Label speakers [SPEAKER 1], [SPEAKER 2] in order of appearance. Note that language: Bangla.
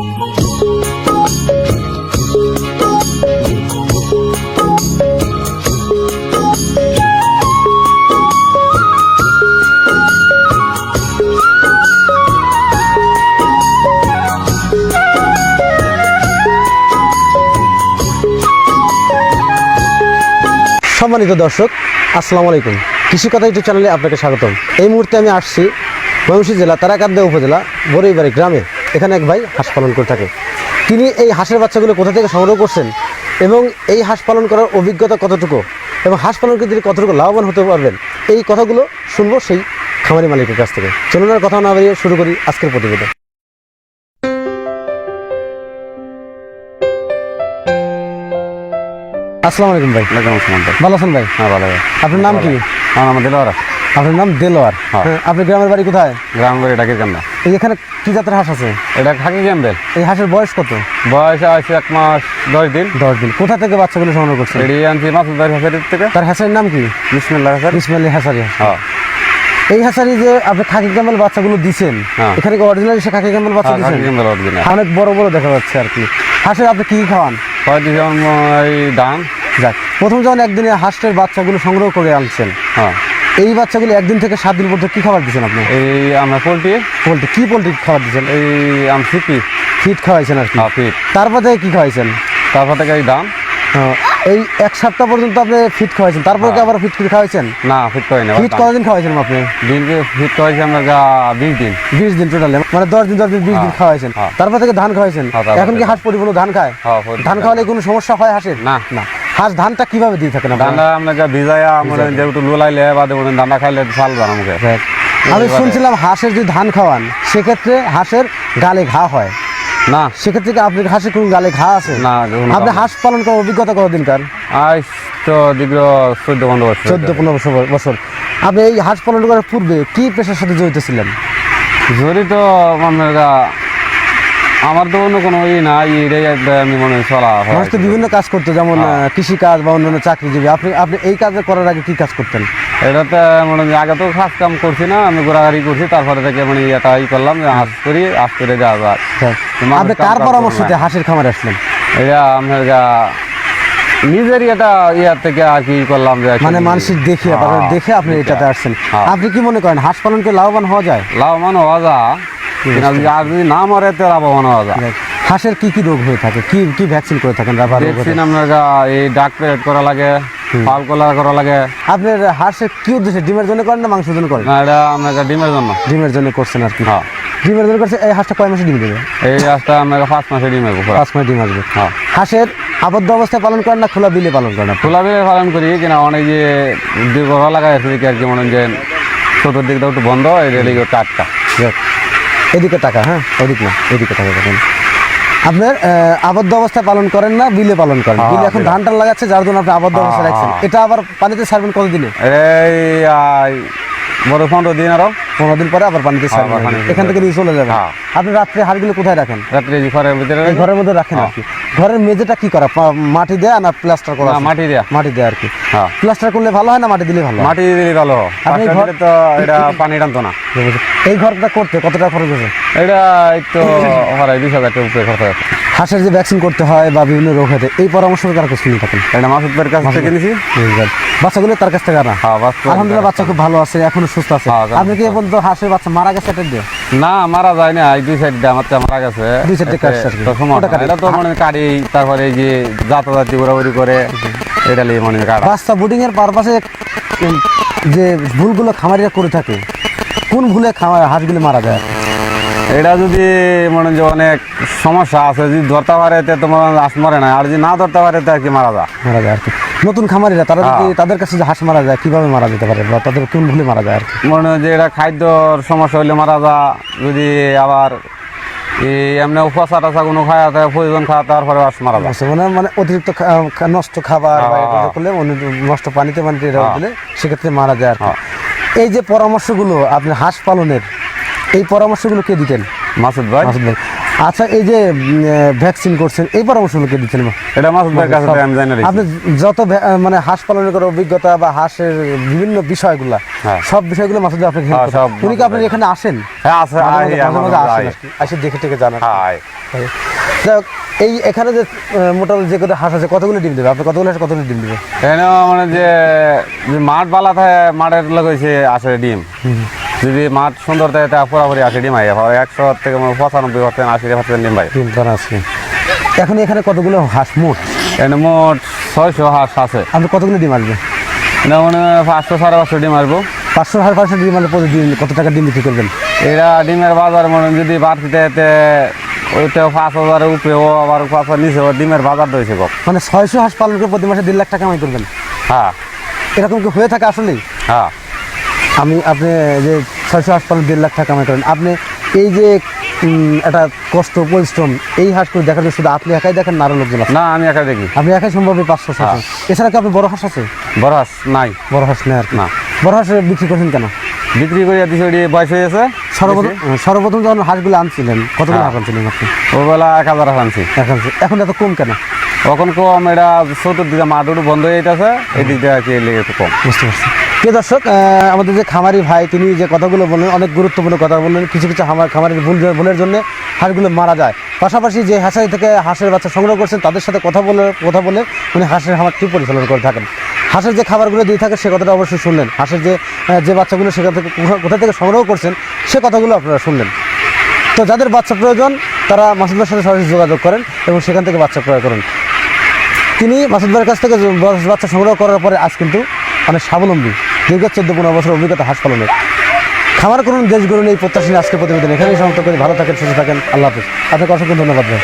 [SPEAKER 1] সম্মানিত দর্শক, আসসালামু আলাইকুম। কৃষি কথা ইউটিউব চ্যানেলে আপনাকে স্বাগতম। এই মুহূর্তে আমি আসছি ময়মনসিংহ জেলা তারাকান্দা উপজেলা বরইবাড়ি গ্রামে। এখানে এক ভাই হাঁস পালন করে থাকে। তিনি এই হাঁসের বাচ্চাগুলো কোথা থেকে সংগ্রহ করছেন এবং এই হাঁস পালন করার অভিজ্ঞতা কতটুকু এবং হাঁস পালন করে তিনি কতটুকু লাভবান হতে পারবেন এই কথাগুলো শুনব সেই খামারি মালিকের কাছ থেকে। চলুন আর কথা না বাড়িয়ে শুরু করি আজকের প্রতিবেদন। আসসালামু আলাইকুম ভাই।
[SPEAKER 2] ওয়ালাইকুম আসসালাম ভাই।
[SPEAKER 1] ভালো আছেন ভাই?
[SPEAKER 2] হ্যাঁ ভালো ভাই
[SPEAKER 1] আপনার নাম কি?
[SPEAKER 2] আমার নাম দিলওয়ারা।
[SPEAKER 1] আপনার নাম দেলোয়ার।
[SPEAKER 2] হ্যাঁ।
[SPEAKER 1] হ্যাঁ, আপনার গ্রামের বাড়ি কোথায়?
[SPEAKER 2] গ্রাম বাড়ি ডাকির কান্দা
[SPEAKER 1] এখানে কি জাতের হাঁস আছে?
[SPEAKER 2] এটা খাকি ক্যাম্বেল।
[SPEAKER 1] এই হাঁসের বয়স কত?
[SPEAKER 2] বয়স আছে এক মাস দশ দিন।
[SPEAKER 1] দশ দিন। কোথা থেকে বাচ্চাগুলো সংগ্রহ করছে?
[SPEAKER 2] এটি আনছি মাসুদার হাসারির থেকে।
[SPEAKER 1] তার হাঁসের নাম কি?
[SPEAKER 2] বিসমিল্লাহ হাসার।
[SPEAKER 1] ইসমাইলি হাসারি।
[SPEAKER 2] হ্যাঁ।
[SPEAKER 1] এই হাঁসারি যে আপনি খাকি ক্যামেল বাচ্চাগুলো দিছেন
[SPEAKER 2] হ্যাঁ।
[SPEAKER 1] এখানে কি অরিজিনাল সে খাকি ক্যামেল বাচ্চা
[SPEAKER 2] হ্যাঁ,
[SPEAKER 1] দিছেন?
[SPEAKER 2] ক্যাম্বেল অরিজিনাল
[SPEAKER 1] অনেক বড় বড় দেখা যাচ্ছে আর কি। হাঁসের আপনি কি কি খাওয়ান?
[SPEAKER 2] দিন যেমন এই ধান
[SPEAKER 1] যাক প্রথম যখন একদিনে হাঁসের বাচ্চাগুলো সংগ্রহ করে আনছেন
[SPEAKER 2] হ্যাঁ।
[SPEAKER 1] এই বাচ্চাগুলো একদিন থেকে সাত দিন পর্যন্ত কি খাবার দিচ্ছেন আপনি?
[SPEAKER 2] এই আমরা পোলট্রি।
[SPEAKER 1] পোলট্রি কি পোলট্রি খাবার দিচ্ছেন?
[SPEAKER 2] এই আম সিপি।
[SPEAKER 1] ফিট খাওয়াইছেন আর কি।
[SPEAKER 2] হ্যাঁ ফিট।
[SPEAKER 1] তারপর থেকে কি খাওয়াইছেন?
[SPEAKER 2] তারপর থেকে এই ধান
[SPEAKER 1] হ্যাঁ, এই এক সপ্তাহ পর্যন্ত আপনি ফিট খাওয়াইছেন। তারপর কি
[SPEAKER 2] হ্যাঁ।
[SPEAKER 1] আবার ফিট করে খাওয়াইছেন?
[SPEAKER 2] না ফিট করে না
[SPEAKER 1] ফিট কতদিন খাওয়াইছেন আপনি?
[SPEAKER 2] দিন ফিট করেছি আমরা গা বিশ দিন।
[SPEAKER 1] বিশ দিন টোটালে মানে দশ দিন দশ দিন বিশ দিন খাওয়াইছেন। তারপর থেকে ধান খাওয়াইছেন? এখন কি। হাঁস পরিপূর্ণ ধান খায়? ধান খাওয়ালে কোনো সমস্যা হয় হাঁসের?
[SPEAKER 2] না।
[SPEAKER 1] না। হাঁস ধানটা কীভাবে দিয়ে থাকেন?
[SPEAKER 2] ধানটা আমরা গা ভিজাইয়া মানে যেহেতু লোলাইলে বাদে মনে ধানটা খাইলে ফাল জানা মুখে
[SPEAKER 1] আমি শুনছিলাম হাঁসের যদি ধান খাওয়ান সেক্ষেত্রে হাঁসের গালে ঘা হয়।
[SPEAKER 2] না।
[SPEAKER 1] সেক্ষেত্রে কি আপনার হাঁসের কোনো গালে ঘা আছে?
[SPEAKER 2] না,
[SPEAKER 1] আপনি হাঁস পালন করার অভিজ্ঞতা কতদিন কার?
[SPEAKER 2] আজ তো দীর্ঘ চোদ্দ পনেরো বছর।
[SPEAKER 1] চোদ্দ পনেরো বছর বছর। আপনি এই হাঁস পালন করার পূর্বে কি পেশার সাথে জড়িত ছিলেন?
[SPEAKER 2] জড়িত আপনার গা- আমার তো অন্য কোনো ই না এটাই আমি মনে হয় চলা
[SPEAKER 1] মানুষ তো বিভিন্ন কাজ করতো যেমন
[SPEAKER 2] হ্যাঁ।
[SPEAKER 1] কৃষি কাজ বা অন্যান্য চাকরিজীবী। আপনি আপনি এই কাজ করার আগে কি কাজ করতেন?
[SPEAKER 2] এটাতে মনে হয় আগে তো কাজ কাম করছি না আমি ঘোরাঘুরি করছি তারপরে থেকে মানে এটা ই করলাম যে হাঁস করি হাঁস করে যাওয়া যায়
[SPEAKER 1] আপনি কার পরামর্শতে। হাঁসের খামারে আসলেন?
[SPEAKER 2] এটা আপনার গা নিজেরই এটা ইয়ার থেকে আর কি করলাম যে
[SPEAKER 1] মানে মানুষের দেখে
[SPEAKER 2] হ্যাঁ,
[SPEAKER 1] দেখে আপনি এটাতে আসছেন।
[SPEAKER 2] হ্যাঁ।
[SPEAKER 1] আপনি কি মনে করেন হাঁস পালন করে লাভবান হওয়া যায়?
[SPEAKER 2] লাভবান হওয়া যা যদি আর যদি না মরে তো লাভবান হওয়া যা
[SPEAKER 1] হাঁসের কি কি রোগ হয়ে থাকে? কি কি ভ্যাকসিন করে থাকেন
[SPEAKER 2] ভ্যাকসিন আপনার এই ডাক পেরেড করা লাগে পাল কলা করা লাগে।
[SPEAKER 1] আপনার হাঁসের কি উদ্দেশ্যে? ডিমের জন্য করেন না মাংসের জন্য করেন?
[SPEAKER 2] না এটা আপনার ডিমের জন্য।
[SPEAKER 1] ডিমের জন্য করছেন আর কি।
[SPEAKER 2] হ্যাঁ।
[SPEAKER 1] ডিমের জন্য করছে এই হাঁসটা কয় মাসে ডিম দেবে?
[SPEAKER 2] এই গাছটা আপনার পাঁচ মাসে ডিমের উপর
[SPEAKER 1] পাঁচ মাসে ডিম আসবে।
[SPEAKER 2] হ্যাঁ।
[SPEAKER 1] হাঁসের আবদ্ধ অবস্থায় পালন করেন না খোলা বিলে পালন করেন আপনি?
[SPEAKER 2] খোলা বিলে পালন করি কিনা অনেক যে দীর্ঘ লাগা আছে আর কি মনে হয় যে চতুর্দিকটা একটু বন্ধ এটা লিগে টাটকা।
[SPEAKER 1] এদিকে টাকা হ্যাঁ? ওদিক না এদিকে টাকা করেন আপনার আবদ্ধ অবস্থায় পালন করেন না বিলে পালন করেন।
[SPEAKER 2] হ্যাঁ,
[SPEAKER 1] বিলে এখন
[SPEAKER 2] ধানটা
[SPEAKER 1] ধান টান লাগাচ্ছে যার জন্য আপনি আবদ্ধ অবস্থায়
[SPEAKER 2] হ্যাঁ,
[SPEAKER 1] রাখছেন।
[SPEAKER 2] হ্যাঁ।
[SPEAKER 1] এটা আবার পানিতে ছাড়বেন কতদিনে?
[SPEAKER 2] এই আই, বড় পনেরো দিন আরও।
[SPEAKER 1] পনেরো দিন পরে আবার পানিতে ছাড়বেন। এখান থেকে নিয়ে চলে যাবেন। আপনি রাত্রে হাড়গুলো কোথায় রাখেন?
[SPEAKER 2] রাত্রে ঘরের ভিতরে
[SPEAKER 1] ঘরের মধ্যে রাখেন আর। কি। ঘরের মেঝেটা কি করা? মাটি দেয়া না প্লাস্টার করা
[SPEAKER 2] মাটি দেয়া।
[SPEAKER 1] মাটি দেয়া আর কি।
[SPEAKER 2] হ্যাঁ।
[SPEAKER 1] প্লাস্টার করলে ভালো হয় না মাটি দিলে ভালো
[SPEAKER 2] মাটি দিলে ভালো
[SPEAKER 1] আপনি ঘর-
[SPEAKER 2] তো এটা পানি টানতো না।
[SPEAKER 1] এই ঘরটা করতে কত টাকা খরচ হয়েছে
[SPEAKER 2] এটা একটু হরাই বিশ হাজার টাকা উপরে খরচ আছে।
[SPEAKER 1] হাঁসের যে ভ্যাকসিন করতে হয় বা বিভিন্ন রোগ হতে এই পরামর্শ কার কাছে শুনে থাকেন
[SPEAKER 2] এটা মাসুদ ভাইয়ের কাছ থেকে নিয়েছি।
[SPEAKER 1] বাচ্চাগুলো তার কাছ থেকে আনা।
[SPEAKER 2] হ্যাঁ বাচ্চা
[SPEAKER 1] আলহামদুলিল্লাহ বাচ্চা খুব ভালো আছে এখনও সুস্থ আছে।
[SPEAKER 2] হ্যাঁ,
[SPEAKER 1] আপনি কি এখন তো হাঁসের বাচ্চা মারা গেছে এটা দিয়ে?
[SPEAKER 2] না মারা যায় না দুই সাইড আমার তো মারা গেছে।
[SPEAKER 1] দুই দিয়ে কাটছে।
[SPEAKER 2] এটা তো মানে কাটি তারপরে যে যাতায়াতি ঘোরাঘুরি করে এটা লিয়ে মানে কাটা।
[SPEAKER 1] বাচ্চা বুডিং এর পারপাসে যে ভুলগুলো খামারিরা করে থাকে কোন ভুলে খামার হাঁসগুলো মারা যায়?
[SPEAKER 2] এটা যদি মনে যে অনেক সমস্যা আছে যদি ধরতে পারে তে তোমার হাঁস মরে না। আর যদি না ধরতে পারে তে আর কি মারা যায়?
[SPEAKER 1] মারা যায় আর কি। নতুন খামারিরা তারা যদি
[SPEAKER 2] হ্যাঁ।
[SPEAKER 1] তাদের কাছে যে হাঁস মারা যায় কীভাবে মারা যেতে পারে বা তাদের কোন ভুলে মারা যায় আর কি
[SPEAKER 2] মনে হয় যে এটা খাদ্যর সমস্যা হইলে মারা যায় যদি আবার এমনি উপসা টাসা কোনো খাওয়া থাকে প্রয়োজন খাওয়া তারপরে হাঁস মারা যায়
[SPEAKER 1] মানে মানে অতিরিক্ত নষ্ট খাবার বা
[SPEAKER 2] হ্যাঁ,
[SPEAKER 1] এটা। করলে নষ্ট পানিতে পানিতে এটা
[SPEAKER 2] হ্যাঁ।
[SPEAKER 1] দিলে সেক্ষেত্রে মারা যায় আর কি। এই যে পরামর্শগুলো আপনি হাঁস পালনের এই পরামর্শগুলো কে দিতেন
[SPEAKER 2] মাসুদ ভাই
[SPEAKER 1] মাসুদ ভাই আচ্ছা এই যে ভ্যাকসিন করছেন এই পরামর্শগুলো কে দিচ্ছেন?
[SPEAKER 2] এটা মাসুদ ভাইয়ের কাছে আমি জানি না।
[SPEAKER 1] আপনি যত মানে হাঁস পালনের করে অভিজ্ঞতা বা হাঁসের বিভিন্ন বিষয়গুলা
[SPEAKER 2] হ্যাঁ।
[SPEAKER 1] সব বিষয়গুলো মাসুদ ভাই আপনাকে help
[SPEAKER 2] হ্যাঁ,
[SPEAKER 1] করেন।
[SPEAKER 2] সব
[SPEAKER 1] উনি কি আপনার এখানে আসেন?
[SPEAKER 2] হ্যাঁ আয়।
[SPEAKER 1] আসেন আর দেখে টেকে জানান।
[SPEAKER 2] হাই।
[SPEAKER 1] যাই হোক, এই এখানে যে মোটামুটি যে কত হাঁস আছে কতগুলো ডিম দেবে? আপনি কতগুলো হাঁস কতগুলো ডিম দেবে?
[SPEAKER 2] এখানে মানে যে যে মাঠ বালা থাকে মাঠের লোক হয়েছে আসে ডিম। যদি মাঠ সুন্দর থাকে তা পুরাপুরি আসে ডিম আইয়া হয় একশো থেকে পঁচানব্বই পার্সেন্ট আশি পার্সেন্ট ডিম পাই
[SPEAKER 1] ডিম আছে। এখন এখানে কতগুলো হাঁস মোট?
[SPEAKER 2] এখানে মোট ছয়শো হাঁস আছে।
[SPEAKER 1] আপনি কতগুলো ডিম আসবে?
[SPEAKER 2] এটা মানে পাঁচশো সাড়ে পাঁচশো ডিম আসব।
[SPEAKER 1] পাঁচশো হাজার পাঁচশো ডিম মানে প্রতিদিন কত টাকা ডিম বিক্রি করবেন?
[SPEAKER 2] এরা ডিমের বাজার মনে যদি বাড়তিতে এতে ওইটাও পাঁচ হাজারের উপরেও আবার পাঁচ হাজার নিচে ডিমের বাজার রয়েছে গো।
[SPEAKER 1] মানে ছয়শো হাঁস পালন করে প্রতি মাসে দেড় লাখ টাকা কামাই করবেন?
[SPEAKER 2] হ্যাঁ।
[SPEAKER 1] এরকম কি হয়ে থাকে আসলেই?
[SPEAKER 2] হ্যাঁ।
[SPEAKER 1] আমি আপনি যে ছয়শো পালন দেড় লাখ টাকা কামাই করেন। আপনি এই যে একটা কষ্ট পরিশ্রম এই হাঁসগুলো দেখার জন্য শুধু আপনি একাই দেখেন না আরও লোকজন
[SPEAKER 2] না আমি একা দেখি।
[SPEAKER 1] আপনি একাই সম্ভব এই পাঁচশো ছশো
[SPEAKER 2] হ্যাঁ।
[SPEAKER 1] এছাড়া কি আপনি বড় হাঁস আছে?
[SPEAKER 2] বড় হাঁস নাই।
[SPEAKER 1] বড় হাঁস নেই আর
[SPEAKER 2] না।
[SPEAKER 1] বড় হাঁস বিক্রি করছেন কেন?
[SPEAKER 2] বিক্রি করে দিছি ওটি বয়স হয়েছে
[SPEAKER 1] সর্বপ্রথম সর্বপ্রথম যখন হাঁসগুলো আনছিলেন কতগুলো
[SPEAKER 2] হ্যাঁ।
[SPEAKER 1] হাঁস আনছিলেন আপনি?
[SPEAKER 2] ওবেলা এক হাজার হাঁস আনছি।
[SPEAKER 1] এখন এখন এত কম কেন?
[SPEAKER 2] তখন কম এটা চতুর্দিকে মাঠ বন্ধ হয়ে যেতেছে এই দিক দিয়ে আর কি লেগে কম।
[SPEAKER 1] বুঝতে পারছি। প্রিয় দর্শক আমাদের যে খামারি ভাই, তিনি যে কথাগুলো বললেন, অনেক গুরুত্বপূর্ণ কথা বললেন, কিছু কিছু খামার, খামারের ভুল, ভুলের জন্য হাঁসগুলো মারা যায়। পাশাপাশি যে হাঁসারি থেকে হাঁসের বাচ্চা সংগ্রহ করছেন, তাদের সাথে কথা বলে কথা বলে উনি হাঁসের খামারটি পরিচালনা করে থাকেন। হাঁসের যে খাবারগুলো দিয়ে থাকে, সে কথাটা অবশ্যই শুনলেন। হাঁসের যে যে বাচ্চাগুলো সেখান থেকে, কোথা- থেকে সংগ্রহ করছেন, সে কথাগুলো আপনারা শুনলেন। তো যাদের বাচ্চা প্রয়োজন, তারা মাসুদের সাথে সরাসরি যোগাযোগ করেন এবং সেখান থেকে বাচ্চা ক্রয় করেন। তিনি মাসুদ ভাইয়ের কাছ থেকে বাচ্চা সংগ্রহ করার পরে আজ কিন্তু অনেক স্বাবলম্বী। দীর্ঘ চোদ্দ পনেরো বছর অভিজ্ঞতা হাঁস পালনের খামার করুন, দেশগুলো এই প্রত্যাশী আজকে প্রতিবেদন এখানেই সমাপ্ত করে। ভালো থাকেন, সুস্থ থাকেন, আল্লাহ হাফিজ। আপনাকে অসংখ্য ধন্যবাদ ভাই।